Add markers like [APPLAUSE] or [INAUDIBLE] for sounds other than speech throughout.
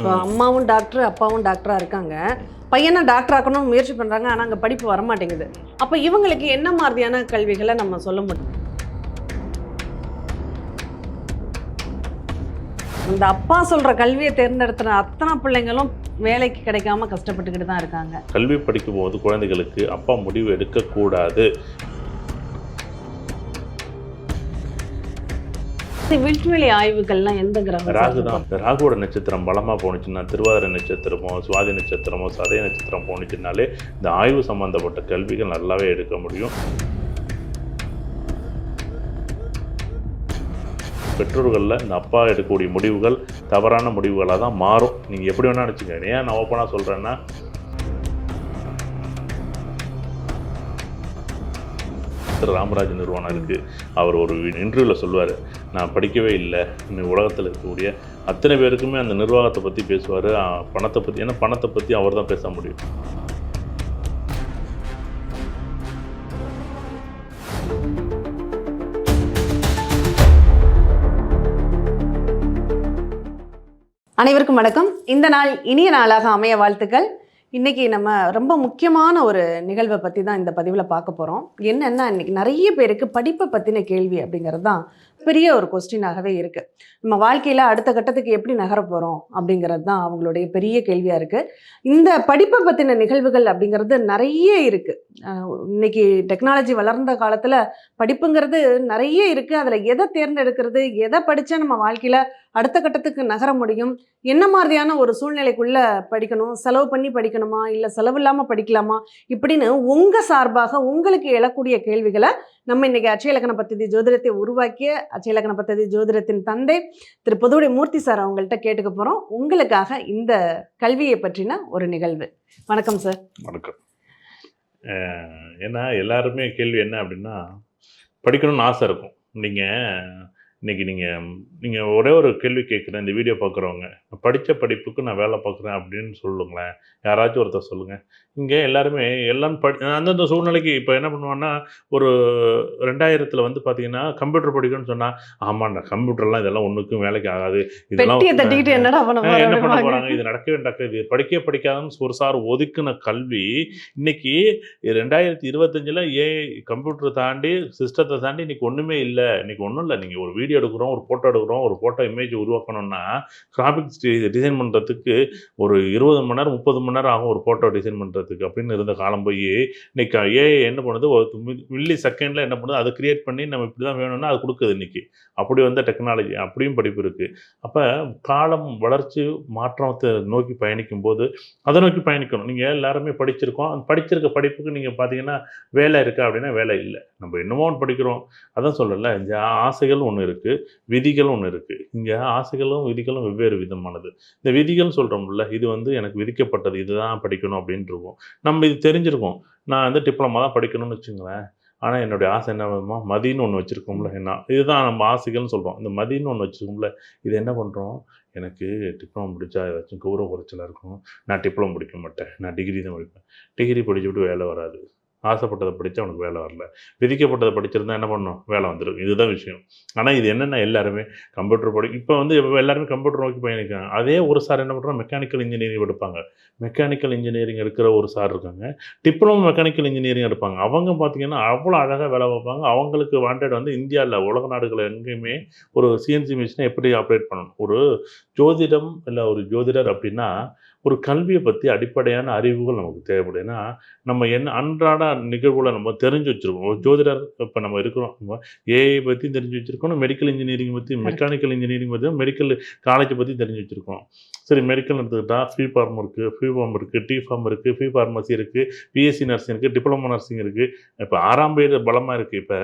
இப்போ அம்மாவும் டாக்டர் அப்பாவும் டாக்டராக இருக்காங்க. பையனை டாக்டர் ஆக்கணும்னு முயற்சி பண்ணுறாங்க ஆனால் அங்கே படிப்பு வர மாட்டேங்குது. அப்போ இவங்களுக்கு என்ன மாதிரியான கல்விகளை நம்ம சொல்ல முடியும்? இந்த அப்பா சொல்கிற கல்வியை தேர்ந்தெடுத்துற அத்தனை பிள்ளைங்களும் வேலைக்கு கிடைக்காம கஷ்டப்பட்டுக்கிட்டு தான் இருக்காங்க. கல்வி படிக்கும்போது குழந்தைகளுக்கு அப்பா முடிவு எடுக்கக்கூடாது. விண்வெளி ஆய்வுகள்லாம் எந்த கிரகம் ராகு தான். இந்த ராகுவோட நட்சத்திரம் பலமாக போணுச்சுன்னா திருவாதிரை நட்சத்திரமோ சுவாதி நட்சத்திரமோ சதய நட்சத்திரம் போணுச்சுனாலே இந்த ஆய்வு சம்பந்தப்பட்ட கல்விகள் நல்லாவே எடுக்க முடியும். பெற்றோர்களில் இந்த அப்பா எடுக்கக்கூடிய முடிவுகள் தவறான முடிவுகளாக தான் மாறும். நீங்கள் எப்படி வேணால் நினச்சிங்க ஏன் நான் ஓப்பனாக சொல்கிறேன்னா டாக்டர் ராமராஜ் நிறுவனம் இருக்குது அவர் ஒரு இன்டர்வியூவில் சொல்லுவார் நான் படிக்கவே இல்லை. இந்த உலகத்தில் இருக்கக்கூடிய அத்தனை பேருக்குமே அந்த நிர்வாகத்தை பற்றி பேசுவார். பணத்தை பற்றி ஏன்னா பணத்தை பற்றி அவர் தான் பேச முடியும். அனைவருக்கும் வணக்கம். இந்த நாள் இனிய நாளாக அமைய வாழ்த்துக்கள். இன்னைக்கு நம்ம ரொம்ப முக்கியமான ஒரு நிகழ்வை பற்றி தான் இந்த பதிவில் பார்க்க போகிறோம் என்னென்னா இன்னைக்கு நிறைய பேருக்கு படிப்பை பற்றின கேள்வி அப்படிங்கிறது தான் பெரிய ஒரு கொஸ்டினாகவே இருக்குது நம்ம வாழ்க்கையில் அடுத்த கட்டத்துக்கு எப்படி நகர போகிறோம் அப்படிங்கிறது தான் அவங்களுடைய பெரிய கேள்வியாக இருக்குது இந்த படிப்பை பற்றின நிகழ்வுகள் அப்படிங்கிறது நிறைய இருக்குது இன்றைக்கி டெக்னாலஜி வளர்ந்த காலத்தில் படிப்புங்கிறது நிறைய இருக்குது அதில் எதை தேர்ந்தெடுக்கிறது எதை படித்தா நம்ம வாழ்க்கையில் அடுத்த கட்டத்துக்கு நகர முடியும். என்ன மாதிரியான ஒரு சூழ்நிலைக்குள்ளே படிக்கணும்? செலவு பண்ணி படிக்கணுமா? இல்லை செலவு இல்லாமல் படிக்கலாமா? இப்படின்னு உங்கள் சார்பாக உங்களுக்கு எழக்கூடிய கேள்விகளை நம்ம இன்றைக்கி அச்சயலக்கண பத்ததி ஜோதிடத்தை உருவாக்கிய அச்சயலக்கண பத்ததி ஜோதிடத்தின் தந்தை திரு பொதுவுடைய மூர்த்தி சார் அவங்கள்ட்ட கேட்டுக்க போகிறோம் உங்களுக்காக இந்த கல்வியை பற்றின ஒரு நிகழ்வு. வணக்கம் சார். வணக்கம். ஏன்னா எல்லாருமே கேள்வி என்ன அப்படின்னா படிக்கணும்னு ஆசை இருக்கும். நீங்கள் இன்னைக்கு நீங்கள் நீங்கள் ஒரே ஒரு கேள்வி கேட்குறேன் இந்த வீடியோ பார்க்குறவங்க. படித்த படிப்புக்கு நான் வேலை பார்க்குறேன் அப்படின்னு சொல்லுங்களேன். யாராச்சும் ஒருத்தர் சொல்லுங்கள் இங்கே எல்லாருமே எல்லாம் படி அந்தந்த சூழ்நிலைக்கு இப்போ என்ன பண்ணுவான்னா ஒரு ரெண்டாயிரத்தில் வந்து பார்த்தீங்கன்னா கம்ப்யூட்டர் படிக்கணும்னு சொன்னால் ஆமாண்டா கம்ப்யூட்டர்லாம் இதெல்லாம் ஒன்றுக்கும் வேலைக்கு ஆகாது. ஆ, என்ன பண்ண போறோம் போறாங்க? இது நடக்கவே நடக்காது. இது படிக்க படிக்காதுன்னு ஒரு சார் ஒதுக்குன கல்வி இன்னைக்கு ரெண்டாயிரத்தி இருபத்தஞ்சில் ஏ கம்ப்யூட்டர் தாண்டி சிஸ்டத்தை தாண்டி இன்னைக்கு ஒன்றுமே இல்லை. இன்னைக்கு ஒன்றும் இல்லை. நீங்கள் ஒரு வீடியோ எடுக்கிறோம் ஒரு ஃபோட்டோ எடுக்கிறோம் ஒரு ஃபோட்டோ இமேஜ் உருவாக்கணும்னா கிராஃபிக்ஸ் டிசைன் பண்ணுறதுக்கு ஒரு இருபது மணி நேரம் முப்பது மணி நேரம் ஆகும் ஒரு ஃபோட்டோ டிசைன் பண்ணுறதுக்கு அப்படின்னு இருந்த காலம் போய் இன்னைக்கு ஏ என்ன பண்ணுது ஒரு மில்லி செகண்டில் என்ன பண்ணுது அதை கிரியேட் பண்ணி நம்ம இப்படி தான் வேணும்னா அது கொடுக்குது இன்னைக்கு. அப்படி வந்த டெக்னாலஜி அப்படியும் படிப்பு இருக்குது அப்போ காலம் வளர்ச்சி மாற்றத்தை நோக்கி பயணிக்கும் போது அதை நோக்கி பயணிக்கணும். நீங்கள் எல்லாருமே படிச்சிருக்கோம். அந்த படிச்சிருக்க படிப்புக்கு நீங்கள் பார்த்தீங்கன்னா வேலை இருக்கா அப்படின்னா வேலை இல்லை. நம்ம என்னமோ ஒன்று படிக்கிறோம். அதான் சொல்லல இந்த ஆசைகள் ஒன்று இருக்குது விதிகள் ஒன்று இருக்குது இங்கே ஆசைகளும் விதிகளும் வெவ்வேறு விதமானது. இந்த விதிகள் சொல்கிறோம்ல இது வந்து எனக்கு விதிக்கப்பட்டது இதுதான் படிக்கணும் அப்படின்ட்டு இருக்கும். நம்ம இது தெரிஞ்சிருக்கோம். நான் வந்து டிப்ளமா தான் படிக்கணும்னு வச்சுங்களேன். ஆனால் என்னுடைய ஆசை என்ன விதமா மதின்னு ஒன்று வச்சுருக்கோம்ல என்ன? இதுதான் நம்ம ஆசைகள்னு சொல்கிறோம் இந்த மதின்னு ஒன்று வச்சுருக்கோம்ல இது என்ன பண்ணுறோம் எனக்கு டிப்ளமோ முடித்தா ஏதாச்சும் கௌரவ குறைச்சலாக இருக்கும். நான் டிப்ளமோ படிக்க மாட்டேன். நான் டிகிரி தான் படிப்பேன் டிகிரி படிச்சுவிட்டு வேலை வராது. ஆசைப்பட்டதை படித்தா அவனுக்கு வேலை வரல. விதிக்கப்பட்டதை படிச்சிருந்தா என்ன பண்ணும்? வேலை வந்துடும் இதுதான் விஷயம். ஆனால் இது என்னென்ன எல்லாருமே கம்ப்யூட்டர் படி இப்போ வந்து இப்போ எல்லாருமே கம்ப்யூட்டர் நோக்கி பயணிக்கிறாங்க. அதே ஒரு சார் என்ன பண்ணுறோம் மெக்கானிக்கல் இன்ஜினியரிங் எடுப்பாங்க. மெக்கானிக்கல் இன்ஜினியரிங் எடுக்கிற ஒரு சார் இருக்காங்க. டிப்ளமோ மெக்கானிக்கல் இன்ஜினியரிங் எடுப்பாங்க. அவங்க பார்த்தீங்கன்னா அவ்வளோ அழகாக வேலை பார்ப்பாங்க. அவங்களுக்கு வாண்டட் வந்து இந்தியாவில் உலக நாடுகள் எங்கேயுமே ஒரு சிஎன்சி மிஷினை எப்படி ஆப்ரேட் பண்ணணும்? ஒரு ஜோதிடம் இல்லை ஒரு ஜோதிடர் அப்படின்னா ஒரு கல்வியை பற்றி அடிப்படையான அறிவுகள் நமக்கு தேவைப்படும். ஏன்னா நம்ம என்ன அன்றாட நிகழ்வுகளை நம்ம தெரிஞ்சு வச்சுருக்கோம் ஒரு ஜோதிடர் இப்போ நம்ம இருக்கிறோம். நம்ம ஏஐ பற்றி தெரிஞ்சு வச்சுருக்கோம் மெடிக்கல் இன்ஜினியரிங் பற்றி மெக்கானிக்கல் இன்ஜினியரிங் பற்றி மெடிக்கல் காலேஜை பற்றி தெரிஞ்சு வச்சுருக்கோம். சரி மெடிக்கல் எடுத்துக்கிட்டா ஃப்ரீ ஃபார்ம் இருக்குது ஃப்ரீ ஃபார்ம் இருக்குது டி ஃபார்ம் இருக்குது ஃப்ரீ ஃபார்மசி இருக்குது பிஎஸ்சி நர்சிங் இருக்குது டிப்ளமோ நர்சிங் இருக்குது இப்போ ஆறாம் பேர் பலமாக இருக்குது இப்போ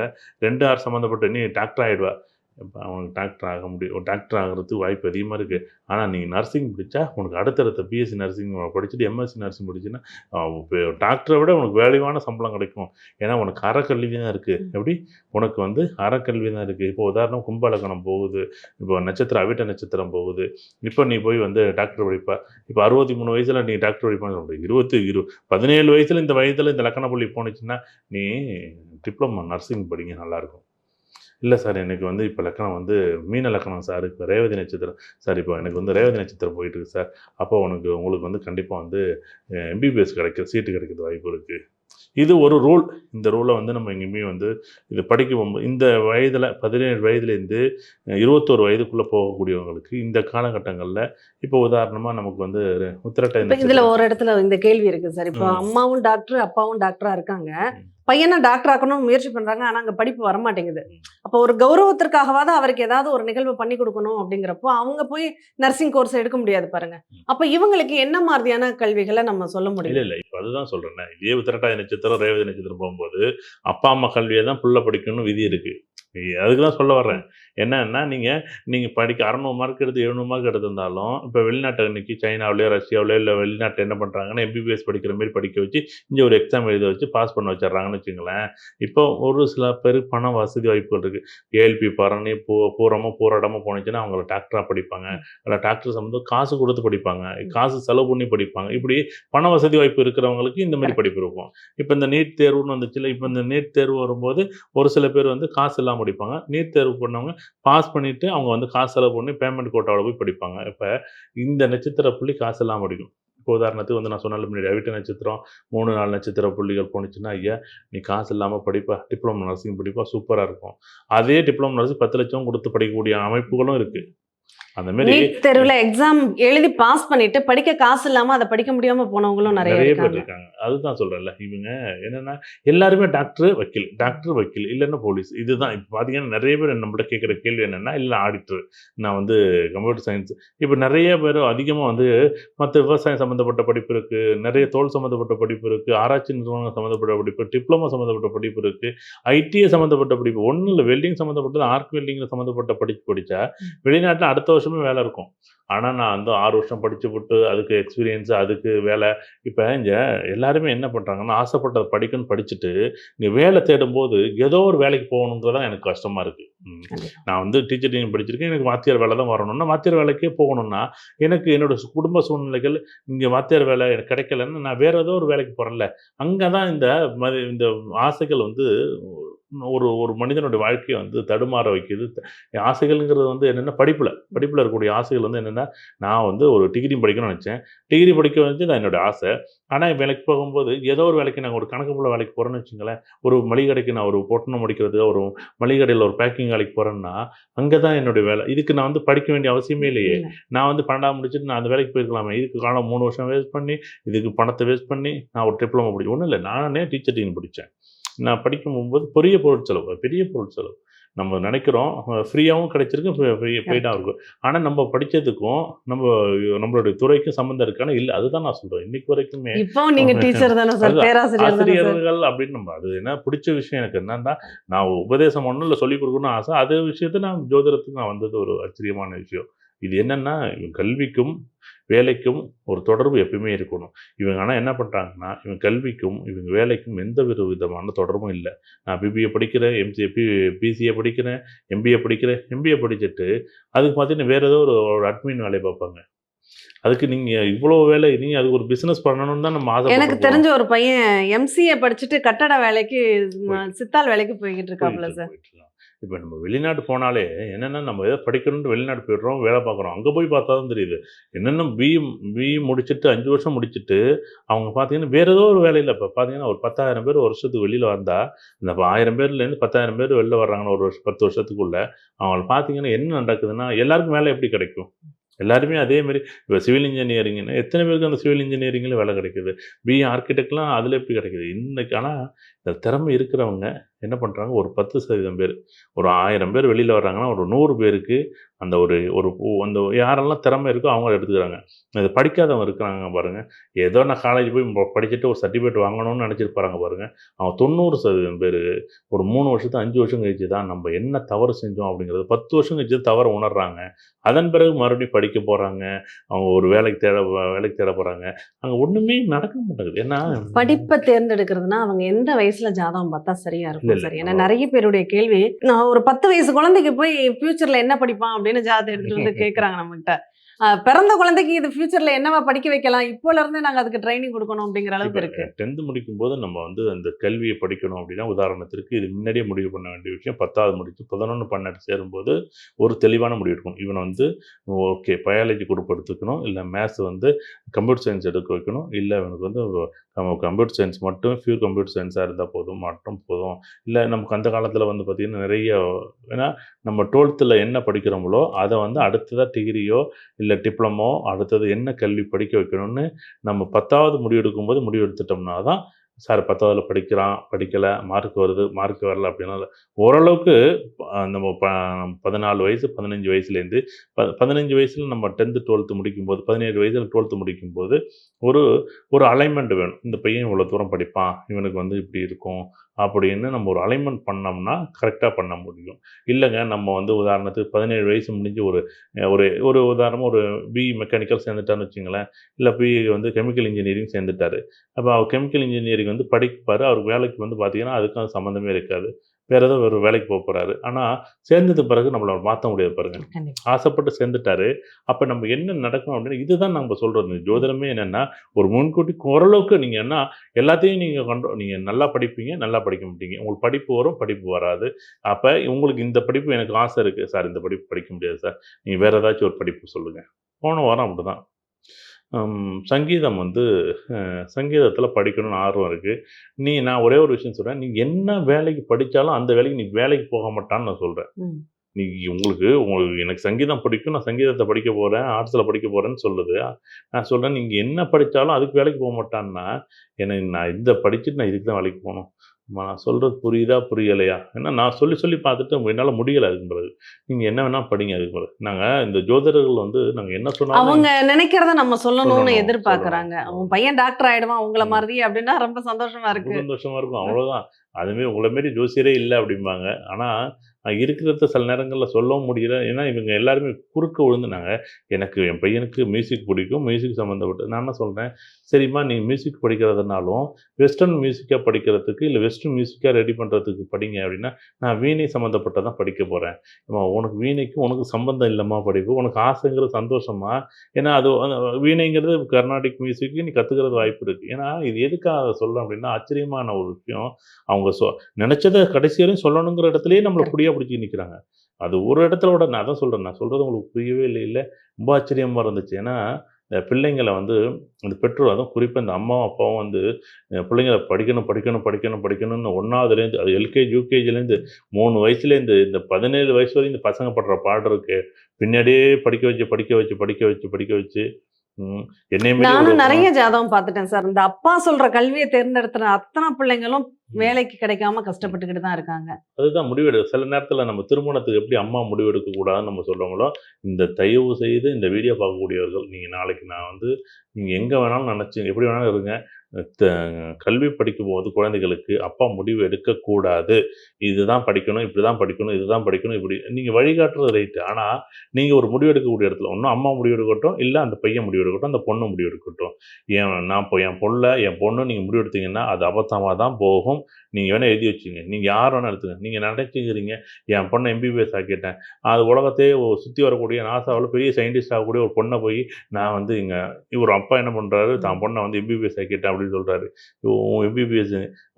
ரெண்டு ஆறு சம்மந்தப்பட்ட நீ டாக்டர் ஆகிடுவா இப்போ அவனுக்கு டாக்டர் ஆக முடியும் டாக்டர் ஆகிறதுக்கு வாய்ப்பு அதிகமாக இருக்குது ஆனால் நீங்கள் நர்சிங் படித்தா உனக்கு அடுத்தடுத்த பிஎஸ்சி நர்சிங் படிச்சுட்டு எம்எஸ்சி நர்சிங் படிச்சுன்னா டாக்டரை விட உனக்கு வேலைவான சம்பளம் கிடைக்கும். ஏன்னா உனக்கு அறக்கல்வி தான் இருக்குது எப்படி? உனக்கு வந்து அறக்கல்வி தான் இருக்குது இப்போ உதாரணம் கும்பலக்கணம் போகுது. இப்போ நட்சத்திரம் அவிட்ட நட்சத்திரம் போகுது. இப்போ நீ போய் வந்து டாக்டர் படிப்ப. இப்போ அறுபத்தி மூணு வயசில் நீ டாக்டர் படிப்பான்னு இருபத்தி இரு பதினேழு வயசில் இந்த வயதில் இந்த லக்கண பள்ளி போணுச்சுன்னா நீ டிப்ளமோ நர்சிங் படிங்க நல்லாயிருக்கும் இல்லை சார் எனக்கு வந்து இப்போ லக்கணம் வந்து மீன லக்கணம் சார். இப்போ ரேவதி நட்சத்திரம். சார் இப்போ எனக்கு வந்து ரேவதி நட்சத்திரம் போயிட்டு இருக்கு சார். அப்போ உனக்கு உங்களுக்கு வந்து கண்டிப்பாக வந்து எம்பிபிஎஸ் கிடைக்க சீட்டு கிடைக்கிறது வாய்ப்பு இருக்குது இது ஒரு ரூல் இந்த ரூலை வந்து நம்ம எங்கேயுமே வந்து இது படிக்க போகும்போது இந்த வயதில் பதினேழு வயதுலேருந்து இருபத்தோரு வயதுக்குள்ளே போகக்கூடியவங்களுக்கு இந்த காலகட்டங்களில் இப்போ உதாரணமாக நமக்கு வந்து உத்திரட்டாதி இப்ப இதுல ஒரு இடத்துல இந்த கேள்வி இருக்கு சார். இப்போ. அம்மாவும் டாக்டர் அப்பாவும் டாக்டரா இருக்காங்க. பையனை டாக்டர் ஆக்கணும்னு முயற்சி பண்றாங்க ஆனா அங்கே படிப்பு வர மாட்டேங்குது அப்போ ஒரு கௌரவத்திற்காகவாத அவருக்கு ஏதாவது ஒரு நிகழ்வு பண்ணி கொடுக்கணும் அப்படிங்கிறப்போ அவங்க போய் நர்சிங் கோர்ஸ் எடுக்க முடியாது பாருங்க. அப்ப இவங்களுக்கு என்ன மாதிரியான கல்விகளை நம்ம சொல்ல முடியும்? இல்லை இப்போ அதுதான் சொல்கிறேன் இதே திரட்டாய நட்சத்திரம் ரேவதி நட்சத்திரம் போகும்போது அப்பா அம்மா கல்வியை தான் புள்ள படிக்கணும்னு விதி இருக்குது அதுக்கு தான் சொல்ல வர்றேன். என்னன்னா நீங்கள் நீங்கள் படிக்க அறநூறு மார்க் எடுத்து எழுநூறு மார்க் எடுத்திருந்தாலும் இப்போ வெளிநாட்டு இன்னைக்கு சைனாவிலேயோ ரஷ்யாவிலையோ இல்லை வெளிநாட்டில் என்ன பண்ணுறாங்கன்னா எம்பிபிஎஸ் படிக்கிற மாதிரி படிக்க வச்சு இங்கே ஒரு எக்ஸாம் எழுத வச்சு பாஸ் பண்ண வச்சிடுறாங்கன்னு வச்சுங்களேன் இப்போ ஒரு சில பேர் பண வசதி வாய்ப்புகள் இருக்குது ஏஎல்பி பரணி பூ பூரமாக பூராடமோ போனுச்சுன்னா அவங்கள டாக்டராக படிப்பாங்க. இல்லை டாக்டர் சம்மந்தம் காசு கொடுத்து படிப்பாங்க. காசு செலவு பண்ணி படிப்பாங்க. இப்படி பண வசதி வாய்ப்பு இருக்கிறவங்களுக்கு இந்த மாதிரி படிப்பு இருக்கும். இப்போ இந்த நீட் தேர்வுன்னு வந்துச்சுல இப்போ இந்த நீட் தேர்வு வரும்போது ஒரு சில பேர் வந்து காசு இல்லாமல் படிப்பாங்க. நீட் தேர்வு பண்ணவங்க பாஸ் பண்ணிட்டு அவங்க வந்து காசு செலவு பண்ணி பேமெண்ட் கோட்டாவில் போய் படிப்பாங்க. இப்போ இந்த நட்சத்திர புள்ளி காசு இல்லாமல் படிக்கும். இப்போ உதாரணத்துக்கு வந்து நான் சொன்னாலும் முன்னாடி அவிட்ட நட்சத்திரம் மூணு நாலு நட்சத்திர புள்ளிகள் போணுச்சுன்னா ஐயா நீ காசு இல்லாமல் படிப்பா டிப்ளமோ நர்சிங் படிப்பா சூப்பராக இருக்கும். அதே டிப்ளமோ நர்சிங் பத்து லட்சம் கொடுத்து படிக்கக்கூடிய அமைப்புகளும் இருக்குது அந்த மாதிரி தேர்வுல எக்ஸாம் எழுதி பாஸ் பண்ணிட்டு படிக்க காசு இல்லாம அதை படிக்க முடியாம போனவங்களும் நிறைய பேர் இருக்காங்க. அதுதான் சொல்றேன்ல. இவங்க என்னன்னா எல்லாருமே டாக்டர் வக்கீல் டாக்டர் வக்கீல் இல்லைன்னா போலீஸ் இதுதான். இப்போ பார்த்தீங்கன்னா நிறைய பேர் நம்மள்ட்ட கேட்குற கேள்வி என்னன்னா இல்லை ஆடிட்டர் நான் வந்து கம்ப்யூட்டர் சயின்ஸ் இப்போ நிறைய பேர் அதிகமாக வந்து மற்ற விவசாயம் சம்மந்தப்பட்ட படிப்பு இருக்கு. நிறைய தோல் சம்மந்தப்பட்ட படிப்பு இருக்கு. ஆராய்ச்சி நிறுவனம் சம்மந்தப்பட்ட படிப்பு டிப்ளமோ சம்மந்தப்பட்ட படிப்பு இருக்கு. ஐடிஐ சம்மந்தப்பட்ட படிப்பு. ஒன்றும் இல்லை வெல்டிங் சம்மந்தப்பட்டது ஆர்க் வெல்டிங்கில் சம்மந்தப்பட்ட படிப்பு படித்தா வெளிநாட்டில் அடுத்த வருஷமே வேலை இருக்கும். ஆனால் நான் வந்து ஆறு வருஷம் படிச்சு விட்டு அதுக்கு எக்ஸ்பீரியன்ஸ் அதுக்கு வேலை. இப்போ இங்கே எல்லாருமே என்ன பண்ணுறாங்கன்னா ஆசைப்பட்டதை படிக்கணும்னு படிச்சுட்டு இங்கே வேலை தேடும்போது ஏதோ ஒரு வேலைக்கு போகணுங்கிறதான் எனக்கு கஷ்டமாக இருக்குது நான் வந்து டீச்சர் ட்ரைனிங் படிச்சிருக்கேன். எனக்கு வாத்தியார் வேலை தான் வரணும்னா வாத்தியார் வேலைக்கே போகணும்னா எனக்கு என்னோட சு- குடும்ப சூழ்நிலைகள் இங்கே வாத்தியார் வேலை எனக்கு கிடைக்கலன்னு நான் வேற ஏதோ ஒரு வேலைக்கு போகிறேன்ல அங்கே தான் இந்த மதி இந்த ஆசைகள் வந்து ஒரு ஒரு மனிதனுடைய வாழ்க்கையை வந்து தடுமாற வைக்குது. ஆசைகள்ங்கிறது வந்து என்னென்னா படிப்பில் படிப்பில் இருக்கக்கூடிய ஆசைகள் வந்து என்னென்னா நான் வந்து ஒரு டிகிரி படிக்கணும்னு நினச்சேன். டிகிரி படிக்க வந்து தான் என்னோட ஆசை. ஆனால் வேலைக்கு போகும்போது ஏதோ ஒரு வேலைக்கு நான் ஒரு கணக்கு போல வேலைக்கு போகிறேன்னு வச்சுங்களேன். ஒரு மளிகை கடைக்கு நான் ஒரு பொட்டணம் முடிக்கிறது ஒரு மளிகை கடையில் ஒரு பேக்கிங் வேலைக்கு போகிறேன்னா அங்கே தான் என்னுடைய வேலை. இதுக்கு நான் வந்து படிக்க வேண்டிய அவசியமே இல்லையே. இல்ல. நான் வந்து பன்னெண்டாம் முடிச்சுட்டு நான் அந்த வேலைக்கு போயிருக்கலாமே. இதுக்கு காலம் மூணு வருஷம் வேஸ்ட் பண்ணி இதுக்கு பணத்தை வேஸ்ட் பண்ணி நான் ஒரு டிப்ளமோ படிச்சேன் ஒன்றும் இல்லை. நானே டீச்சர் ட்ரைனிங் படித்தேன் நான் படிக்கும் போகும்போது பெரிய பொருட்செலவு பெரிய பொருட்செலவு நம்ம நினைக்கிறோம் ஃப்ரீயாகவும் கிடைச்சிருக்கு ஃப்ரீ பெய்டாகவும் இருக்கும். ஆனால் நம்ம படித்ததுக்கும் நம்ம நம்மளுடைய துறைக்கும் சம்மந்தம் இருக்கான்னு இல்லை. அதுதான் நான் சொல்கிறேன் இன்னைக்கு வரைக்குமே இப்போ நீங்க டீச்சர் தானே சார் ஆசிரியர்கள் அப்படின்னு நம்ம அது என்ன பிடிச்ச விஷயம் எனக்கு என்னன்னா நான் உபதேசம் ஒன்றும் இல்லை சொல்லிக் கொடுக்கணும்னு ஆசை. அதே விஷயத்த நான் ஜோதிடத்துக்கு நான் வந்தது ஒரு ஆச்சரியமான விஷயம். இது என்னன்னா கல்விக்கும் வேலைக்கும் ஒரு தொடர்பு எப்பயுமே இருக்கணும். இவங்க ஆனால் என்ன பண்ணுறாங்கன்னா இவங்க கல்விக்கும் இவங்க வேலைக்கும் எந்த வித விதமான தொடர்பும் இல்லை. நான் பிபிஏ படிக்கிறேன் எம்சிஏ பி பிசிஏ படிக்கிறேன் எம்பிஏ படிக்கிறேன் எம்பிஏ படிச்சுட்டு அதுக்கு பார்த்தீங்கன்னா வேறு ஏதோ ஒரு ஒரு அட்மின் வேலையை பார்ப்பாங்க. அதுக்கு நீங்கள் இவ்வளோ வேலை நீங்கள் அதுக்கு ஒரு பிஸ்னஸ் பண்ணணும்னு தான் நம்ம ஆசை எனக்கு தெரிஞ்ச ஒரு பையன் எம்சிஏ படிச்சுட்டு கட்டட வேலைக்கு. சித்தால் வேலைக்கு போய்கிட்டு இருக்காப்ல சார். இப்போ நம்ம வெளிநாடு போனாலே என்னென்னா நம்ம ஏதோ படிக்கணும்னு வெளிநாடு போயிடுறோம் வேலை பார்க்குறோம் அங்கே போய் பார்த்தா தான் தெரியுது. என்னென்ன பிஇ பிஇ முடிச்சுட்டு அஞ்சு வருஷம் முடிச்சுட்டு அவங்க பார்த்தீங்கன்னா வேற ஏதோ ஒரு வேலையில் இப்போ பார்த்தீங்கன்னா ஒரு பத்தாயிரம் பேர் ஒரு வருஷத்துக்கு வெளியில் வந்தால் இந்த ஆயிரம் பேர்லேருந்து பத்தாயிரம் பேர் வெளில வர்றாங்கன்னு ஒரு வருஷம் பத்து வருஷத்துக்குள்ளே அவங்கள பார்த்தீங்கன்னா என்ன நடக்குதுன்னா எல்லாருக்கும் வேலை எப்படி கிடைக்கும்? எல்லாருமே அதேமாரி இப்போ சிவில் இன்ஜினியரிங்னா எத்தனை பேருக்கு அந்த சிவில் இன்ஜினியரிங்கில் வேலை கிடைக்குது? பிஇ ஆர்கிடெக்ட்லாம் அதில் எப்படி கிடைக்குது? இன்றைக்கு ஆனால் இந்த திறமை இருக்கிறவங்க என்ன பண்ணுறாங்க ஒரு பத்து சதவீதம் பேர். ஒரு ஆயிரம் பேர் வெளியில் வர்றாங்கன்னா ஒரு நூறு பேருக்கு அந்த ஒரு ஒரு அந்த யாரெல்லாம் திறமை இருக்கோ அவங்க எடுத்துக்கிறாங்க. இது படிக்காதவங்க இருக்கிறாங்க பாருங்கள் ஏதோ நான் காலேஜ் போய் படிச்சுட்டு ஒரு சர்டிஃபிகேட் வாங்கணும்னு நினச்சிருப்பாங்க பாருங்கள் அவங்க தொண்ணூறு சதவீதம் பேர் ஒரு மூணு வருஷத்து அஞ்சு வருஷம் கழிச்சு தான் நம்ம என்ன தவறு செஞ்சோம் அப்படிங்கிறது பத்து வருஷம் கழிச்சு தவறை உணர்றாங்க. அதன் பிறகு மறுபடியும் படிக்க போகிறாங்க அவங்க ஒரு வேலைக்கு தேட வேலைக்கு தேட போகிறாங்க அங்கே ஒன்றுமே நடக்க மாட்டேங்குது. ஏன்னா படிப்பை தேர்ந்தெடுக்கிறதுனா அவங்க எந்த வயசுல ஜாதகம் பார்த்தா சரியா இல்ல, இருக்கும். சார். ஏன்னா நிறைய பேருடைய கேள்வி நான் ஒரு பத்து வயசு குழந்தைக்கு போய் ஃபியூச்சர்ல என்ன படிப்பான் அப்படின்னு ஜாதகம் எடுத்துட்டு வந்து [LAUGHS] கேக்குறாங்க நம்மகிட்ட. பிறந்த குழந்தைக்கு இது ஃபியூச்சர்ல என்னவா படிக்க வைக்கலாம்? இப்போல இருந்தே நாங்க அதுக்கு ட்ரைனிங் கொடுக்கணும் அப்படிங்கிற அளவுக்கு இருக்கு. டென்த்து முடிக்கும் போது நம்ம வந்து அந்த கல்வியை படிக்கணும் அப்படின்னா உதாரணத்திற்கு இது முன்னாடியே முடிவு பண்ண வேண்டிய விஷயம். பத்தாவது முடிச்சு பதினொன்று பன்னெண்டு சேரும்போது ஒரு தெளிவான முடிவு எடுக்கணும். இவனை வந்து ஓகே பயாலஜி குரூப் எடுத்துக்கணும் இல்லை மேத்ஸ் வந்து கம்ப்யூட்டர் சயின்ஸ் எடுக்க வைக்கணும். இல்லை இவனுக்கு வந்து நம்ம கம்ப்யூட்டர் சயின்ஸ் மட்டும் ஃபியூர் கம்ப்யூட்டர் சயின்ஸாக இருந்தால் போதும் மட்டும் போதும். இல்லை நமக்கு அந்த காலத்தில் வந்து பார்த்திங்கன்னா நிறைய ஏன்னா நம்ம டுவெல்த்தில் என்ன படிக்கிறோமோ அதை வந்து அடுத்ததாக டிகிரியோ இல்லை டிப்ளமோ அடுத்தது என்ன கல்வி படிக்க வைக்கணும்னு நம்ம பத்தாவது முடிவெடுக்கும்போது முடிவு எடுத்துட்டோம்னா தான் சார் பத்தாவதில் படிக்கிறான் படிக்கலை மார்க் வருது மார்க் வரல அப்படின்னா ஓரளவுக்கு நம்ம ப பதினாலு வயசு பதினஞ்சு வயசுலேருந்து ப பதினஞ்சு வயசில் நம்ம டென்த்து டுவெல்த்து முடிக்கும்போது பதினேழு வயசில் டுவெல்த்து முடிக்கும்போது ஒரு ஒரு அலைன்மெண்ட் வேணும். இந்த பையன் இவ்வளோ தூரம் படிப்பான் இவனுக்கு வந்து இப்படி இருக்கும் அப்படின்னு நம்ம ஒரு அலைன்மெண்ட் பண்ணோம்னா கரெக்டாக பண்ண முடியும். இல்லைங்க நம்ம வந்து உதாரணத்துக்கு பதினேழு வயசு முடிஞ்சு ஒரு ஒரு ஒரு உதாரணமாக ஒரு பி மெக்கானிக்கல் சேர்ந்துட்டான்னு வச்சுங்களேன். இல்லை பி வந்து கெமிக்கல் இன்ஜினியரிங் சேர்ந்துட்டார். அப்போ அவர் கெமிக்கல் இன்ஜினியரிங் வந்து படிப்பார். அவர் வேலைக்கு வந்து பார்த்தீங்கன்னா அதுக்கும் சம்மந்தமே இருக்காது. வேறு ஏதோ ஒரு வேலைக்கு போக போகிறாரு ஆனால் சேர்ந்தது பிறகு நம்மளை மாற்ற முடியாது பாருங்க. ஆசைப்பட்டு சேர்ந்துட்டாரு. அப்போ நம்ம என்ன நடக்கும் அப்படின்னா இதுதான் நம்ம சொல்கிறது ஜோதிடமே என்னென்னா ஒரு முன்கூட்டி ஓரளவுக்கு நீங்கள் என்ன எல்லாத்தையும் நீங்கள் கொண்டு நீங்கள் நல்லா படிப்பீங்க நல்லா படிக்க மாட்டீங்க. உங்களுக்கு படிப்பு வரும் படிப்பு வராது. அப்போ உங்களுக்கு இந்த படிப்பு எனக்கு ஆசை இருக்குது சார் இந்த படிப்பு படிக்க முடியாது சார். நீங்கள் வேறு ஏதாச்சும் ஒரு படிப்பு சொல்லுங்கள் போன வாரம் அப்படி தான் சங்கீதம் வந்து சங்கீதத்தில் படிக்கணும்னு ஆர்வம் இருக்குது நீ நான் ஒரே ஒரு விஷயம் சொல்கிறேன் நீ என்ன வேலைக்கு படித்தாலும் அந்த வேலைக்கு நீ வேலைக்கு போக மாட்டான்னு நான் சொல்கிறேன். நீ உங்களுக்கு உங்களுக்கு எனக்கு சங்கீதம் பிடிக்கும். நான் சங்கீதத்தை படிக்க போகிறேன் ஆர்ட்ஸில் படிக்க போகிறேன்னு சொல்லுது. நான் சொல்கிறேன் நீங்கள் என்ன படித்தாலும் அதுக்கு வேலைக்கு போக மாட்டான்னா எனக்கு நான் இந்த படிச்சுட்டு நான் இதுக்கு தான் வேலைக்கு போகணும். நான் சொல்கிறது புரியுதா புரியலையா? ஏன்னா நான் சொல்லி சொல்லி பார்த்துட்டு என்னால் முடியலை அதுக்கு பிறகு. நீங்கள் என்ன வேணால் படிங்க அதுக்கு பிறகு. நாங்கள் இந்த ஜோதிடர்கள் வந்து நாங்கள் என்ன சொன்னாலும் அவங்க நினைக்கிறத நம்ம சொல்லணும்னு சொல்லணும், எதிர்பார்க்கறாங்க. அவன் பையன் டாக்டர் ஆயிடுவான் உங்களை. மாதிரி அப்படின்னா ரொம்ப சந்தோஷமா ரொம்ப இருக்கு சந்தோஷமா இருக்கும். அவ்வளோதான் அதுமாரி உங்களை மாரி ஜோசியரே இல்லை அப்படிம்பாங்க. ஆனால் இருக்கிறத சில நேரங்களில் சொல்லவும் முடியல. ஏன்னா இவங்க எல்லாருமே குறுக்க விழுந்துனாங்க. எனக்கு என் பையனுக்கு மியூசிக் பிடிக்கும். மியூசிக் சம்மந்தப்பட்டு நான் என்ன சொல்கிறேன் சரிம்மா நீ மியூசிக் படிக்கிறதுனாலும் வெஸ்டர்ன் மியூசிக்காக படிக்கிறதுக்கு இல்லை வெஸ்டர்ன் மியூசிக்காக ரெடி பண்ணுறதுக்கு படிங்க அப்படின்னா நான் வீணை சம்மந்தப்பட்டதான் படிக்க போகிறேன் உனக்கு வீணைக்கு உனக்கு சம்பந்தம் இல்லைம்மா படிப்பு. உனக்கு ஆசைங்கிறது சந்தோஷமா ஏன்னா அது வீணைங்கிறது கர்நாடிக் மியூசிக்கு நீ கற்றுக்கிறது வாய்ப்பு இருக்குது ஏன்னா இது எதுக்காக சொல்கிறேன் அப்படின்னா ஆச்சரியமான ஒரு விஷயம். அவங்க சொ நினச்சதை கடைசி வரையும் சொல்லணுங்கிற இடத்துலயே நம்மளை புடியா பிடிச்சி நிற்கிறாங்க அது ஒரு இடத்துல விட நான் அதான் சொல்கிறேன் நான் சொல்கிறது உங்களுக்கு புரியவே இல்லை இல்லை. ரொம்ப ஆச்சரியமாக இருந்துச்சு. ஏன்னா இந்த பிள்ளைங்களை வந்து இந்த பெற்றோர் அதுவும் குறிப்பாக இந்த அம்மாவும் அப்பாவும் வந்து பிள்ளைங்களை படிக்கணும் படிக்கணும் படிக்கணும் படிக்கணும்னு ஒன்றாவதுலேருந்து அது எல்கேஜி யூகேஜிலேருந்து மூணு வயசுலேருந்து இந்த பதினேழு வயசு வரையும் இந்த பசங்க படுற பாடு இருக்கு. பின்னாடியே படிக்க வச்சு படிக்க வச்சு படிக்க வச்சு படிக்க வச்சு நானும் நிறைய ஜாதகம் பார்த்துட்டேன் சார். இந்த அப்பா சொல்ற கல்வியை தேர்ந்தெடுத்துற அத்தனை பிள்ளைங்களும் வேலைக்கு கிடைக்காம கஷ்டப்பட்டுக்கிட்டு தான் இருக்காங்க. அதுதான் முடிவெடு சில நேரத்தில் நம்ம திருமணத்துக்கு எப்படி அம்மா முடிவெடுக்க கூடாதுன்னு நம்ம சொல்கிறோங்களோ இந்த தயவு செய்து இந்த வீடியோ பார்க்கக்கூடியவர்கள் நீங்கள் நாளைக்கு நான் வந்து நீங்கள் எங்கே வேணாலும் நினச்சி எப்படி வேணாலும் இருங்க. கல்வி படிக்கும் போது குழந்தைகளுக்கு அப்பா முடிவு எடுக்கக்கூடாது. இதுதான் படிக்கணும் இப்படி தான் படிக்கணும் இதுதான் படிக்கணும் இப்படி. நீங்கள் வழிகாட்டுறது ரைட்டு ஆனால் நீங்கள் ஒரு முடிவு எடுக்கக்கூடிய இடத்துல ஒன்றும் அம்மா முடிவு எடுக்கட்டும் இல்லை அந்த பையன் முடிவு எடுக்கட்டும் அந்த பொண்ணு முடிவு எடுக்கட்டும். என் நான் இப்போ என் பொண்ணை என் பொண்ணு நீங்கள் முடிவு எடுத்தீங்கன்னா அது அபத்தமாக தான் போகும். நீங்கள் வேணால் எழுதி வச்சுங்க. நீங்கள் யார் வேணால் எடுத்துங்க. நீங்கள் நினைச்சுக்கிறீங்க என் பொண்ணை எம்பிபிஎஸ் ஆக்கிட்டேன். அது உலகத்தையே சுற்றி வரக்கூடிய நாசாவில் பெரிய சயின்டிஸ்ட் ஆகக்கூடிய ஒரு பொண்ணை போய் நான் வந்து இங்கே இவர் அப்பா என்ன பண்ணுறாரு தான் பொண்ணை வந்து எம்பிபிஎஸ் ஆக்கிட்டேன் அப்படின்னு சொல்கிறாரு எம்பிபிஎஸ்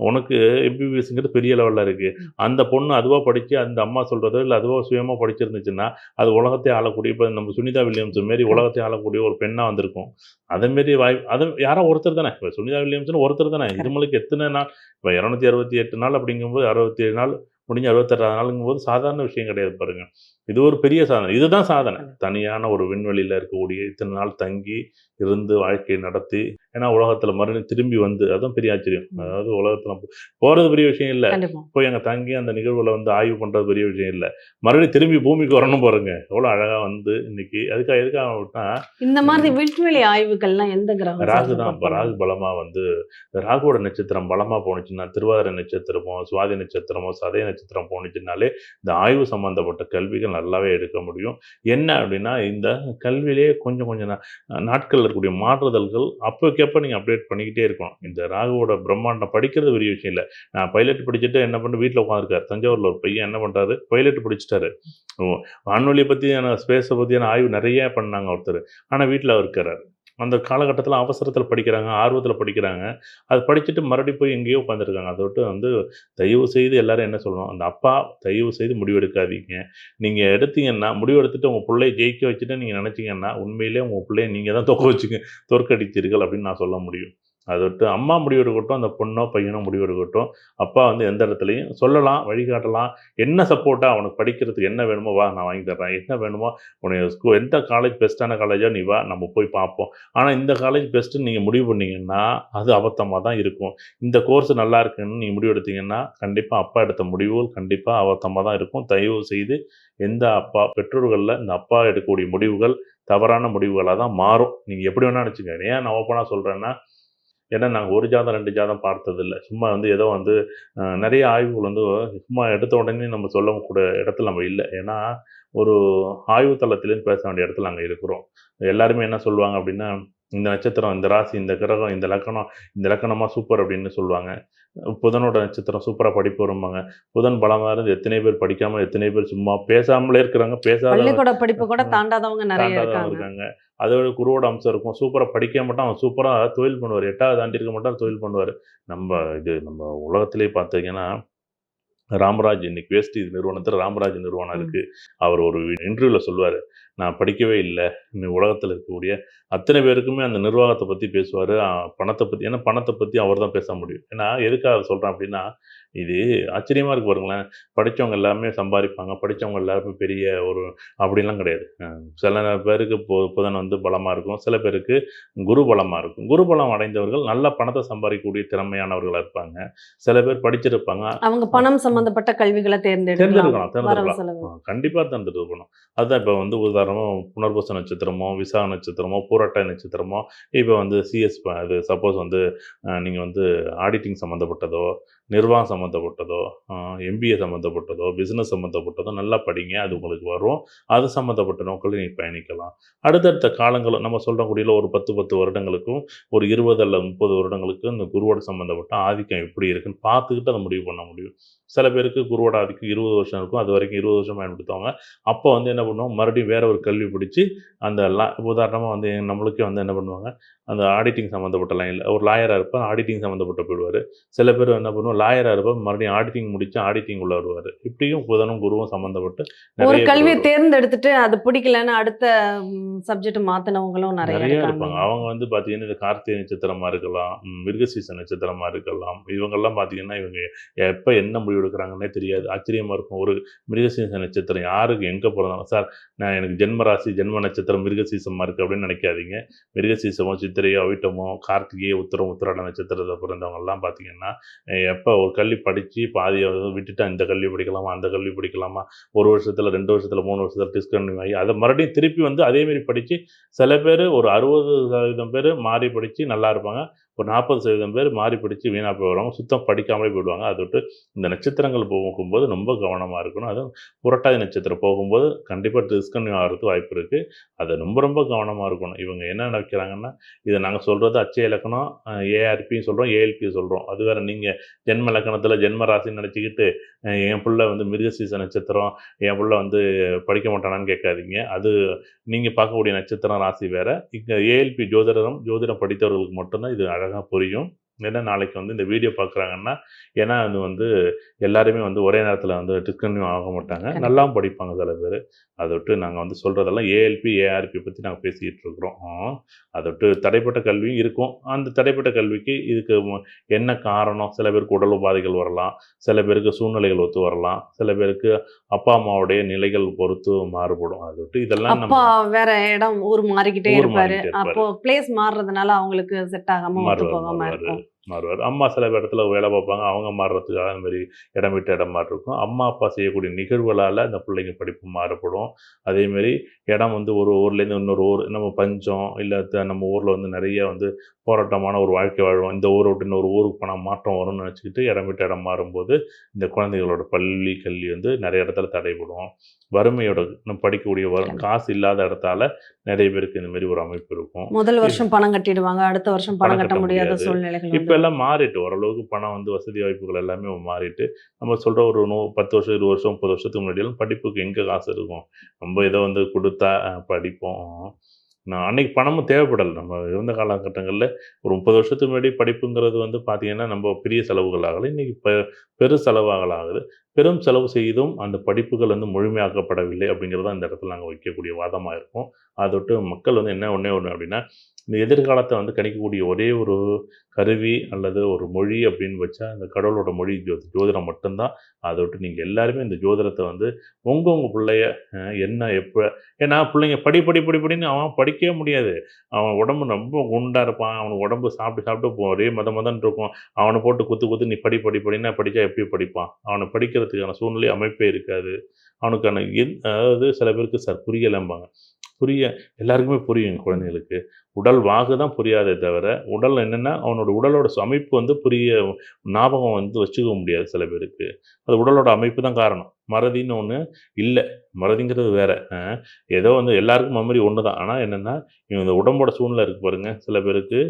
உனக்கு எம்பிபிஎஸ்ங்கிறது பெரிய லெவலில் இருக்குது அந்த பொண்ணு அதுவாக படித்து அந்த அம்மா சொல்கிறதோ இல்லை அதுவாக சுயமாக படிச்சிருந்துச்சுன்னா அது உலகத்தை ஆளக்கூடிய இப்போ நம்ம சுனிதா வில்லியம்ஸ் மாரி உலகத்தை ஆளக்கூடிய ஒரு பெண்ணாக வந்திருக்கும். அதேமாரி வாய் அது யாரோ ஒருத்தர் தானே. இப்போ சுனிதா வில்லியம்ஸ்னு ஒருத்தர் தானே. இருமலுக்கு எத்தனை நாள் இப்போ இரநூத்தி அறுபத்தி எட்டு நாள் அப்படிங்கும்போது அறுபத்தி ஏழு நாள் முடிஞ்சு அறுபத்தெட்டாவது நாளுங்கும்போது சாதாரண விஷயம் கிடையாது பாருங்க. இது ஒரு பெரிய சாதனை. இதுதான் சாதனை. தனியான ஒரு விண்வெளியில் இருக்கக்கூடிய இத்தனை நாள் தங்கி இருந்து வாழ்க்கையை நடத்தி ஏன்னா உலகத்தில் மறுபடியும் திரும்பி வந்து அதுவும் பெரிய ஆச்சரியம். அதாவது உலகத்தில் போகிறது பெரிய விஷயம் இல்லை. போய் அங்கே தங்கி அந்த நிகழ்வுல வந்து ஆய்வு பண்ணுறது பெரிய விஷயம் இல்லை. மறுபடியும் திரும்பி பூமிக்கு வரணும் பாருங்க. எவ்வளோ அழகாக வந்து இன்னைக்கு அதுக்காக எதுக்காக விட்டா இந்த மாதிரி விண்வெளி ஆய்வுகள்லாம் எந்த கிரகம் ராகு தான். இப்போ ராகு பண்ணுது? பலமா வந்து ராகுவோட நட்சத்திரம் பலமா போணுச்சுன்னா திருவாதிரை நட்சத்திரமோ சுவாதி நட்சத்திரமோ சதய நட்சத்திரம் போணுச்சுனாலே இந்த ஆய்வு சம்பந்தப்பட்ட கல்விகள் நல்லாவே எடுக்க முடியும். என்ன அப்படின்னா இந்த கல்வியிலே கொஞ்சம் கொஞ்சம் நாட்களில் இருக்கக்கூடிய மாற்றுதல்கள் அப்போக்கப்போ நீங்கள் அப்டேட் பண்ணிக்கிட்டே இருக்கணும். இந்த ராகுவோட பிரம்மாண்டம் படிக்கிறது பெரிய விஷயம் இல்லை. நான் பைலட் படிச்சுட்டு என்ன பண்ண வீட்டில் உட்காந்துருக்காரு தஞ்சாவூரில் ஒரு பையன் என்ன பண்ணுறாரு பைலட் படிச்சுட்டாரு. ஓ, வான்வெளியை பற்றியான ஸ்பேஸை பற்றியான ஆய்வு நிறைய பண்ணாங்க ஒருத்தர். ஆனால் வீட்டில் இருக்கிறார் அந்த காலகட்டத்தில் அவசரத்தில் படிக்கிறாங்க ஆர்வத்தில் படிக்கிறாங்க. அது படிச்சுட்டு மறுபடியும் போய் எங்கேயோ உட்காந்துருக்காங்க அதை விட்டு வந்து தயவு செய்து எல்லாரும் என்ன சொல்லணும் அந்த அப்பா தயவு செய்து முடிவெடுக்காதீங்க. நீங்கள் எடுத்தீங்கன்னா முடிவெடுத்துட்டு உங்கள் பிள்ளைய ஜெயிக்க வச்சுட்டு நீங்கள் நினச்சிங்கன்னா உண்மையிலே உங்கள் பிள்ளைய நீங்கள் தான் தோக்க வச்சுக்க தோற்கடித்தீர்கள் அப்படின்னு நான் சொல்ல முடியும். அதை விட்டு அம்மா முடிவெடுக்கட்டும் அந்த பொண்ணோ பையனோ முடிவெடுக்கட்டும். அப்பா வந்து எந்த இடத்துலையும் சொல்லலாம் வழிகாட்டலாம். என்ன சப்போர்ட்டாக அவனுக்கு படிக்கிறதுக்கு என்ன வேணுமோ வா நான் வாங்கி தர்றேன். என்ன வேணுமோ உனக்கு ஸ்கூல் எந்த காலேஜ் பெஸ்ட்டான காலேஜோ நீ வா நம்ம போய் பார்ப்போம். ஆனால் இந்த காலேஜ் பெஸ்ட்டுன்னு நீங்கள் முடிவு பண்ணிங்கன்னா அது அபத்தமாக தான் இருக்கும். இந்த கோர்ஸ் நல்லா இருக்குன்னு நீங்கள் முடிவு எடுத்தீங்கன்னா கண்டிப்பாக அப்பா எடுத்த முடிவுகள் கண்டிப்பாக அபத்தமாக தான் இருக்கும். தயவு செய்து எந்த அப்பா பெற்றோர்களில் இந்த அப்பா எடுக்கக்கூடிய முடிவுகள் தவறான முடிவுகளாக தான் மாறும். நீங்கள் எப்படி வேணால் நினச்சிங்க ஏன் நான் ஓப்பனாக சொல்கிறேன்னா ஏன்னா நாங்கள் ஒரு ஜாதம் ரெண்டு ஜாதம் பார்த்ததில்ல. சும்மா வந்து ஏதோ வந்து நிறைய ஆய்வுகள் வந்து சும்மா எடுத்த உடனே நம்ம சொல்லக்கூடிய இடத்துல நம்ம இல்லை. ஏன்னா ஒரு ஆய்வு தளத்திலேருந்து பேச வேண்டிய இடத்துல நாங்கள் இருக்கிறோம். எல்லாருமே என்ன சொல்லுவாங்க அப்படின்னா இந்த நட்சத்திரம் இந்த ராசி இந்த கிரகம் இந்த லக்கணம் இந்த லக்கணமாக சூப்பர் அப்படின்னு சொல்லுவாங்க. புதனோட நட்சத்திரம் சூப்பராக படிப்பு வரும்பாங்க புதன் பலமாக இருந்து எத்தனை பேர் படிக்காம எத்தனை பேர் சும்மா பேசாமலே இருக்கிறாங்க. பேசாத படிப்பு கூட தாண்டாதவங்க நிறைய இருக்காங்க. அதோட குருவோட அம்சம் இருக்கும். சூப்பராக படிக்க மாட்டான் அவன் சூப்பராக தொழில் பண்ணுவார். எட்டாவது தாண்டி இருக்க மாட்டான் தொழில் பண்ணுவார். நம்ம இது நம்ம உலகத்திலே பார்த்தீங்கன்னா ராமராஜ் இன்னைக்கு வேஸ்ட் நிறுவனத்தில் ராமராஜ் நிறுவனம் ம். இருக்கு அவர் ஒரு இன்டர்வியூவில் சொல்லுவார். நான் படிக்கவே இல்லை. இந்த உலகத்தில் இருக்கக்கூடிய அத்தனை பேருக்குமே அந்த நிர்வாகத்தை பற்றி பேசுவார். பணத்தை பற்றி ஏன்னா பணத்தை பற்றி அவர் தான் பேச முடியும். ஏன்னா எதுக்காக சொல்கிறேன் அப்படின்னா இது ஆச்சரியமாக இருக்கு பாருங்களேன். படித்தவங்க எல்லாமே சம்பாதிப்பாங்க. படித்தவங்க எல்லாருமே பெரிய ஒரு அப்படிலாம் கிடையாது. சில பேருக்கு பு புதன் வந்து பலமாக இருக்கும். சில பேருக்கு குரு பலமாக இருக்கும். குரு பலம் அடைந்தவர்கள் நல்ல பணத்தை சம்பாதிக்கக்கூடிய திறமையானவர்களாக இருப்பாங்க. சில பேர் படிச்சிருப்பாங்க. அவங்க பணம் சம்பந்தப்பட்ட கல்விகளை தேர்ந்தெடுக்கலாம். தேர்ந்தெடுக்கலாம் கண்டிப்பாக தேர்ந்தெடுக்கணும். அதுதான் இப்போ வந்து உதாரணமாக புனர்பூச நட்சத்திரமோ விசா நட்சத்திரமோ பூரட்டாய் நட்சத்திரமோ இப்போ வந்து சிஎஸ் அது சப்போஸ் வந்து நீங்கள் வந்து ஆடிட்டிங் சம்மந்தப்பட்டதோ நிர்வாகம் சம்மந்தப்பட்டதோ எம்பிஏ சம்மந்தப்பட்டதோ பிஸ்னஸ் சம்மந்தப்பட்டதோ நல்லா படிங்க அது உங்களுக்கு வரும். அது சம்மந்தப்பட்ட நோக்கில் நீங்கள் பயணிக்கலாம். அடுத்தடுத்த காலங்களும் நம்ம சொல்கிறக்கூடியில் ஒரு பத்து பத்து வருடங்களுக்கும் ஒரு இருபது அல்ல முப்பது வருடங்களுக்கு இந்த குருவோட சம்மந்தப்பட்ட ஆதிக்கம் எப்படி இருக்குன்னு பார்த்துக்கிட்டு அதை முடிவு பண்ண முடியும். சில பேருக்கு குருவோட ஆதிக்கம் இருபது வருஷம் இருக்கும். அது வரைக்கும் இருபது வருஷம் பயன்படுத்துவாங்க. அப்போ வந்து என்ன பண்ணுவோம்? மறுபடியும் வேற ஒரு கல்வி பிடிச்சி அந்த லா உதாரணமாக வந்து நம்மளுக்கே வந்து என்ன பண்ணுவாங்க? அந்த ஆடிட்டிங் சம்மந்தப்பட்ட லைனில் ஒரு லாயராக இருப்பார் ஆடிட்டிங் சம்மந்தப்பட்ட போயிடுவார். சில பேர் என்ன பண்ணுவோம் லாயராக இருப்பார் மறுபடியும் ஆடிட்டிங் முடிச்சு ஆடிட்டிங் உள்ள வருவார். இப்படியும் புதனும் குருவும் சம்மந்தப்பட்டு ஒரு கல்வியை. தேர்ந்தெடுத்துட்டு அது பிடிக்கலன்னு அடுத்த சப்ஜெக்ட் மாத்தினவங்களும் நிறைய இருப்பாங்க. அவங்க வந்து பார்த்தீங்கன்னா இந்த கார்த்திகை நட்சத்திரமா இருக்கலாம் மிருகசீச நட்சத்திரமா இருக்கலாம். இவங்கெல்லாம் பார்த்தீங்கன்னா இவங்க எப்போ என்ன போய் எடுக்கிறாங்கன்னே தெரியாது. ஆச்சரியமா இருக்கும். ஒரு மிருகசீச நட்சத்திரம் யாருக்கு எங்கே பிறந்தாலும் சார் நான் எனக்கு ஜென்ம ராசி ஜென்ம நட்சத்திரம் மிருகசீசமாக இருக்குது அப்படின்னு நினைக்காதீங்க. மிருகசீசமோ சித்திரையோ அவிட்டமோ கார்த்திகையோ உத்தரம் உத்திராட நட்சத்திரத்தில் பிறந்தவங்கெல்லாம் பார்த்தீங்கன்னா எப்போ ஒரு கல்வி படித்து பாதியை விட்டுட்டு இந்த கல்வி படிக்கலாமா அந்த கல்வி படிக்கலாமா ஒரு வருஷத்தில் ரெண்டு வருஷத்தில் மூணு வருஷத்தில் டிஸ்கண்டினியூ ஆகி அதை மறுபடியும் திருப்பி வந்து அதேமாரி படித்து சில பேர் ஒரு அறுபது சதவீதம் பேர் மாறி படித்து நல்லா இருப்பாங்க. ஒரு நாற்பது சதவீதம் பேர் மாறி பிடிச்சி வீணாக போய் வருவாங்க சுத்தம் படிக்காமலே போயிடுவாங்க. அதை விட்டு இந்த நட்சத்திரங்கள் போகும்போது ரொம்ப கவனமாக இருக்கணும். அதுவும் புரட்டாதி நட்சத்திரம் போகும்போது கண்டிப்பாக டிஸ்கன்யூ ஆகிறதுக்கு வாய்ப்பு இருக்குது அதை ரொம்ப ரொம்ப கவனமாக இருக்கணும். இவங்க என்ன நினைக்கிறாங்கன்னா இதை நாங்கள் சொல்கிறது அச்சய இலக்கணம் ஏஆர்பியும் சொல்கிறோம் ஏஎல்பி சொல்கிறோம் அது வேறு நீங்கள் ஜென்ம இலக்கணத்தில் ஜென்ம ராசின்னு நினச்சிக்கிட்டு என் பிள்ளை வந்து மிருகசீச நட்சத்திரம் என் பிள்ளை வந்து படிக்க மாட்டானான்னு கேட்காதீங்க. அது நீங்கள் பார்க்கக்கூடிய நட்சத்திரம் ராசி வேறு. இங்கே ஏஎல்பி ஜோதிடம் ஜோதிடம் படித்தவர்களுக்கு மட்டும்தான் இது அழகாக புரியும். ஏன்னா நாளைக்கு வந்து இந்த வீடியோ பார்க்குறாங்கன்னா ஏன்னா அது வந்து எல்லாருமே வந்து ஒரே நேரத்தில் வந்து டிஸ்கன்யூ ஆக மாட்டாங்க. நல்லாவும் படிப்பாங்க சில பேர். அதை விட்டு நாங்கள் வந்து சொல்கிறதெல்லாம் ஏஎல்பி ஏஆர்பி பற்றி நாங்கள் பேசிக்கிட்டு இருக்கிறோம். அதை விட்டு தடைப்பட்ட கல்வியும் இருக்கும். அந்த தடைப்பட்ட கல்விக்கு இதுக்கு என்ன காரணம்? சில பேருக்கு உடல் உபாதைகள் வரலாம். சில பேருக்கு சூழ்நிலைகள் ஒத்து வரலாம். சில பேருக்கு அப்பா அம்மாவுடைய நிலைகள் பொறுத்து மாறுபடும். அதை விட்டு இதெல்லாம் அப்பா நம்ம வேற இடம் ஊர் மாறிக்கிட்டே இருப்பாரு. அப்போ பிளேஸ் மாறுறதுனால அவங்களுக்கு செட் ஆகாம போகாம இருக்கும் மாறுவார். அம்மா சில இடத்துல வேலை பார்ப்பாங்க. அவங்க மாறுறதுக்காக அந்த மாதிரி இடம் விட்டு இடம் மாறி இருக்கும் அம்மா அப்பா செய்யக்கூடிய நிகழ்வுகளால் அந்த பிள்ளைங்க படிப்பு மாறுபடும் அதேமாரி இடம் வந்து ஒரு ஊர்லேருந்து இன்னொரு ஊர் நம்ம பஞ்சம் இல்லை நம்ம ஊரில் வந்து நிறைய வந்து போராட்டமான ஒரு வாழ்க்கை வாழ்வோம் இந்த ஊரை விட்டு இன்னொரு ஊருக்கு போனால் மாற்றம் வரும்னு நினச்சிக்கிட்டு இடம் விட்டு இடம் மாறும்போது இந்த குழந்தைகளோட பள்ளி கல்வி வந்து நிறைய இடத்துல தடைபடும். வறுமையோட நம்ம படிக்கக்கூடிய வரும் காசு இல்லாத இடத்தால நிறைய பேருக்கு இந்த மாதிரி ஒரு அமைப்பு இருக்கும். முதல் வருஷம் பணம் கட்டிடுவாங்க அடுத்த வருஷம் பணம் கட்ட முடியாத. சூழ்நிலைகள் இப்போ எல்லாம் மாறிட்டு ஓரளவுக்கு பணம் வந்து வசதி வாய்ப்புகள் எல்லாமே மாறிட்டு நம்ம சொல்கிற ஒரு நூ பத்து வருஷம் இருபது வருஷம் முப்பது வருஷத்துக்கு முன்னாடியெல்லாம் படிப்புக்கு எங்கே காசு இருக்கும்? நம்ம ஏதோ வந்து கொடுத்தா படிப்போம். நான் அன்னைக்கு பணமும் தேவைப்படலை. நம்ம இருந்த காலகட்டங்களில் ஒரு முப்பது வருஷத்துக்கு முன்னாடி படிப்புங்கிறது வந்து பார்த்திங்கன்னா நம்ம பெரிய செலவுகள் ஆகலை. இன்றைக்கி பெ பெரு செலவாகல ஆகுது. பெரும் செலவு செய்தும் அந்த படிப்புகள் வந்து முழுமையாக்கப்படவில்லை அப்படிங்கிறது தான் இந்த இடத்துல நாங்கள் வைக்கக்கூடிய வாதமாக இருக்கும். அதை விட்டு மக்கள் வந்து என்ன ஒன்றே ஒன்று அப்படின்னா இந்த எதிர்காலத்தை வந்து கணிக்கக்கூடிய ஒரே ஒரு கருவி அல்லது ஒரு மொழி அப்படின்னு வச்சா இந்த கடவுளோட மொழி ஜோ ஜோதிடம் மட்டும்தான். அதை விட்டு நீங்கள் எல்லாருமே இந்த ஜோதிடத்தை வந்து உங்கள் உங்கள் பிள்ளைய என்ன எப்போ ஏன்னா பிள்ளைங்க படி படி படி படின்னு அவன் படிக்கவே முடியாது. அவன் உடம்பு ரொம்ப குண்டாக இருப்பான். அவன் உடம்பு சாப்பிட்டு சாப்பிட்டு ஒரே மத மதன் இருக்கும். அவனை போட்டு குத்து குத்து நீ படி படி படின்னா படித்தா எப்படி படிப்பான். அவனை படிக்கிறதுக்கான சூழ்நிலை அமைப்பே இருக்காது. அவனுக்கான எந் அதாவது சில பேருக்கு சார் புரியலைம்பாங்க புரிய எல்லாருக்குமே புரியும் குழந்தைகளுக்கு. உடல் வாகு தான் புரியாதே தவிர உடல் என்னென்னா அவனோட உடலோட அமைப்பு வந்து புரிய ஞாபகம் வந்து வச்சுக்க முடியாது சில பேருக்கு. அது உடலோட அமைப்பு தான் காரணம். மறதின்னு ஒன்று இல்லை. மறதிங்கிறது வேறு. ஏதோ வந்து எல்லாருக்கும் மெமரி ஒன்று தான் ஆனால் என்னென்னா இவங்க இந்த உடம்போட சூழ்நிலை இருக்கு பாருங்கள் சில பேருக்கு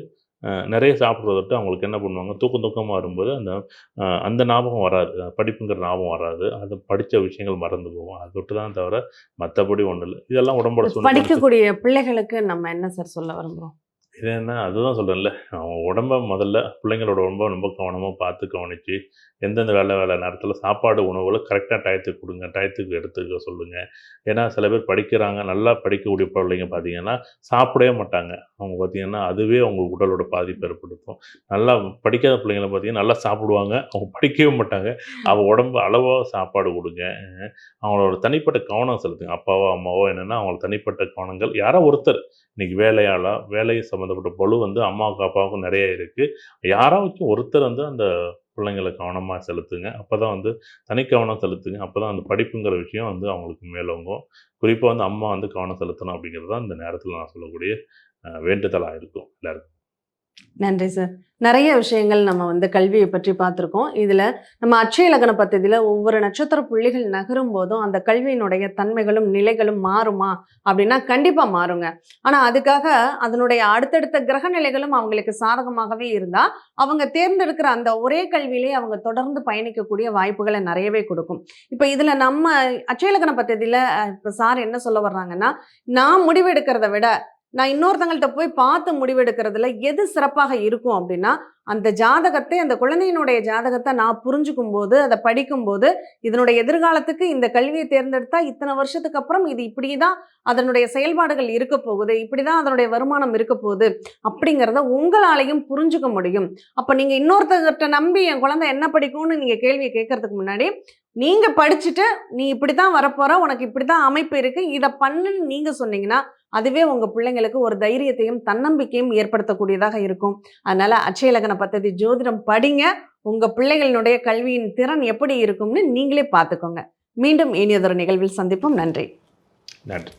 நிறைய சாப்பிட்றத விட்டு அவங்களுக்கு என்ன பண்ணுவாங்க? தூக்கம் தூக்கமாக வரும்போது அந்த அஹ் அந்த ஞாபகம் வராது. படிப்புங்கிற ஞாபகம் வராது. அது படித்த விஷயங்கள் மறந்து போகும். அது விட்டு தான் தவிர மற்றபடி ஒன்றும் இல்லை. இதெல்லாம் உடம்போட படிக்கக்கூடிய பிள்ளைகளுக்கு நம்ம என்ன சார் சொல்ல விரும்புறோம்? என்னென்னா அதுதான் சொல்கிறேன்ல அவன் உடம்ப முதல்ல பிள்ளைங்களோட உடம்ப ரொம்ப கவனமாக பார்த்து கவனித்து எந்தெந்த வேலை வேலை நேரத்தில் சாப்பாடு உணவுகளை கரெக்டாக டயத்துக்கு கொடுங்க. டயத்துக்கு எடுத்துக்க சொல்லுங்கள் ஏன்னா சில பேர் படிக்கிறாங்க நல்லா படிக்கக்கூடிய பிள்ளைங்க பார்த்தீங்கன்னா சாப்பிடவே மாட்டாங்க. அவங்க பார்த்தீங்கன்னா அதுவே அவங்க உடலோட பாதிப்பு ஏற்படுத்தும். நல்லா படிக்காத பிள்ளைங்களை பார்த்தீங்கன்னா நல்லா சாப்பிடுவாங்க. அவங்க படிக்கவே மாட்டாங்க. அவள் உடம்பு அளவாக சாப்பாடு கொடுங்க. அவங்களோட தனிப்பட்ட கவனம் செலுத்துங்க. அப்பாவோ அம்மாவோ என்னென்னா அவங்களோட தனிப்பட்ட கவனங்கள். யாரோ ஒருத்தர் இன்னைக்கு வேலையாளா வேலை சம்மந்தப்பட்ட பொழு வந்து அம்மாவுக்கு அப்பாவுக்கும் நிறைய இருக்குது யாராச்சும் ஒருத்தர் வந்து அந்த பிள்ளைங்களை கவனமாக செலுத்துங்க. அப்போ தான் வந்து தனி கவனம் செலுத்துங்க. அப்போ தான் அந்த படிப்புங்கிற விஷயம் வந்து அவங்களுக்கு மேலோங்கும் குறிப்பாக வந்து அம்மா வந்து கவனம் செலுத்தணும் அப்படிங்கிறது தான் இந்த நேரத்தில் நான் சொல்லக்கூடிய வேண்டுதலாக இருக்கும். எல்லாருக்கும். நன்றி சார். நிறைய விஷயங்கள் நம்ம வந்து கல்வியை பற்றி பார்த்துருக்கோம். இதில் நம்ம அச்சய லக்ன பத்ததியில் ஒவ்வொரு நட்சத்திர புள்ளிகள் நகரும் போதும் அந்த கல்வியினுடைய தன்மைகளும் நிலைகளும் மாறுமா? அப்படின்னா கண்டிப்பாக மாறுங்க. ஆனால் அதுக்காக அதனுடைய அடுத்தடுத்த கிரக நிலைகளும் அவங்களுக்கு சாதகமாகவே இருந்தால் அவங்க தேர்ந்தெடுக்கிற அந்த ஒரே கல்வியிலே அவங்க தொடர்ந்து பயணிக்கக்கூடிய வாய்ப்புகளை நிறையவே கொடுக்கும். இப்போ இதில் நம்ம அச்சய லக்ன பத்ததியில் இப்போ சார் என்ன சொல்ல வர்றாங்கன்னா நான் முடிவெடுக்கிறத விட நான் இன்னொருத்தங்கள்ட்ட போய் பார்த்து முடிவெடுக்கிறதுல எது சிறப்பாக இருக்கும் அப்படின்னா அந்த ஜாதகத்தை அந்த குழந்தையினுடைய ஜாதகத்தை நான் புரிஞ்சுக்கும் போது அதை படிக்கும்போது இதனுடைய எதிர்காலத்துக்கு இந்த கல்வியை தேர்ந்தெடுத்தா இத்தனை வருஷத்துக்கு அப்புறம் இது இப்படி தான் அதனுடைய செயல்பாடுகள் இருக்க போகுது இப்படி தான் அதனுடைய வருமானம் இருக்க போகுது அப்படிங்கிறத உங்களாலையும் புரிஞ்சுக்க முடியும். அப்போ நீங்கள் இன்னொருத்தர்கிட்ட நம்பி என் குழந்தை என்ன படிக்கும்னு நீங்கள் கேள்வியை கேட்கறதுக்கு முன்னாடி நீங்கள் படிச்சுட்டு நீ இப்படி தான் வரப்போற உனக்கு இப்படி தான் அமைப்பு இருக்குது இதை பண்ணுன்னு நீங்கள் சொன்னீங்கன்னா அதுவே உங்கள் பிள்ளைங்களுக்கு ஒரு தைரியத்தையும் தன்னம்பிக்கையும் ஏற்படுத்தக்கூடியதாக இருக்கும். அதனால் அட்சயலகன பத்ததி ஜோதிடம் படிங்க. உங்கள் பிள்ளைகளினுடைய கல்வியின் திறன் எப்படி இருக்கும்னு நீங்களே பார்த்துக்கோங்க. மீண்டும் இனியதொரு நிகழ்வில் சந்திப்போம். நன்றி. நன்றி.